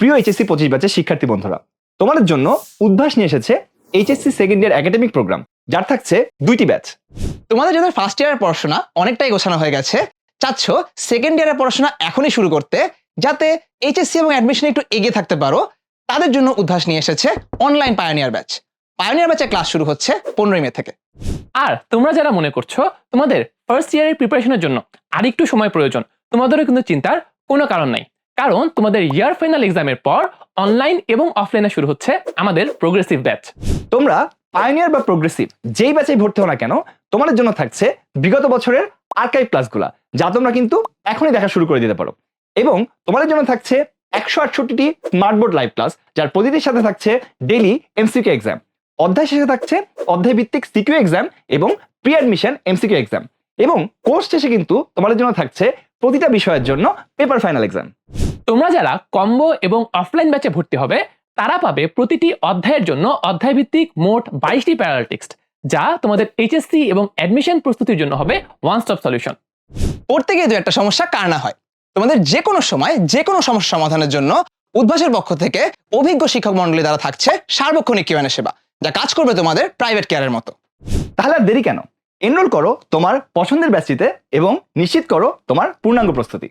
প্রিয় এইচএসসি পঁচিশ ব্যাচের শিক্ষার্থী বন্ধুরা, তোমাদের জন্য উদ্ভাস নিয়ে এসেছে HSC second year academic program যার থাকছে দুইটি ব্যাচ তোমাদের যাদের ফার্স্ট ইয়ারের পড়াশোনা অনেকটাই গোছানো হয়ে গেছে। চাচ্ছ সেকেন্ড ইয়ারের পড়াশোনা এখনই শুরু করতে, যাতে এইচএসসি এবং অ্যাডমিশনে একটু এগিয়ে থাকতে পারো। তাদের জন্য উদ্ভাস নিয়ে এসেছে অনলাইন পায়োনিয়ার ব্যাচ পায়োনিয়ার ব্যাচের ক্লাস শুরু হচ্ছে পনেরোই মে থেকে। আর তোমরা যারা মনে করছ তোমাদের ফার্স্ট ইয়ারের প্রিপারেশনের জন্য আরেকটু সময় প্রয়োজন, তোমাদেরও কিন্তু চিন্তার কোনো কারণ নাই। কারণ তোমাদের ইয়ার ফাইনাল এক্সামের পর অনলাইন এবং অফলাইনে শুরু হচ্ছে আমাদের প্রোগ্রেসিভ ব্যাচ তোমরা পায়োনিয়ার বা প্রোগ্রেসিভ যেই ব্যাচে ভর্তি হও না কেন, তোমাদের জন্য থাকছে বিগত বছরের আর্কাইভ ক্লাসগুলা যা তোমরা কিন্তু এখনই দেখা শুরু করে দিতে পারো। এবং তোমাদের জন্য থাকছে একশো আটষট্টিটি স্মার্টবোর্ড লাইভ ক্লাস যার প্রতিটির সাথে থাকছে ডেইলি এমসিকিউ এক্সাম অধ্যায় শেষে থাকছে অধ্যায় ভিত্তিক সিকিউ এক্সাম এবং প্রি অ্যাডমিশন এমসিকিউ এক্সাম এবং কোর্স শেষে কিন্তু তোমাদের জন্য থাকছে প্রতিটা বিষয়ের জন্য পেপার ফাইনাল এক্সাম তোমরা যারা কম্বো এবং অফলাইন ব্যাচে ভর্তি হবে তারা পাবে প্রতিটি অধ্যায়ের জন্য অধ্যায় ভিত্তিক মোট বাইশটি প্যারাল টেক্সট যা তোমাদের এইচএসসি এবং অ্যাডমিশন প্রস্তুতির জন্য হবে ওয়ান স্টপ সলিউশন পড়তে গিয়ে দু একটা সমস্যা কার না হয়? তোমাদের যে কোনো সময় যে কোনো সমস্যা সমাধানের জন্য উদ্ভাসের পক্ষ থেকে অভিজ্ঞ শিক্ষক মন্ডলী দ্বারা থাকছে সার্বক্ষণিক কিউএনএ সেবা যা কাজ করবে তোমাদের প্রাইভেট কেয়ারের মতো। তাহলে আর দেরি কেন? এনরোল করো তোমার পছন্দের ব্যাচটিতে এবং নিশ্চিত করো তোমার পূর্ণাঙ্গ প্রস্তুতি।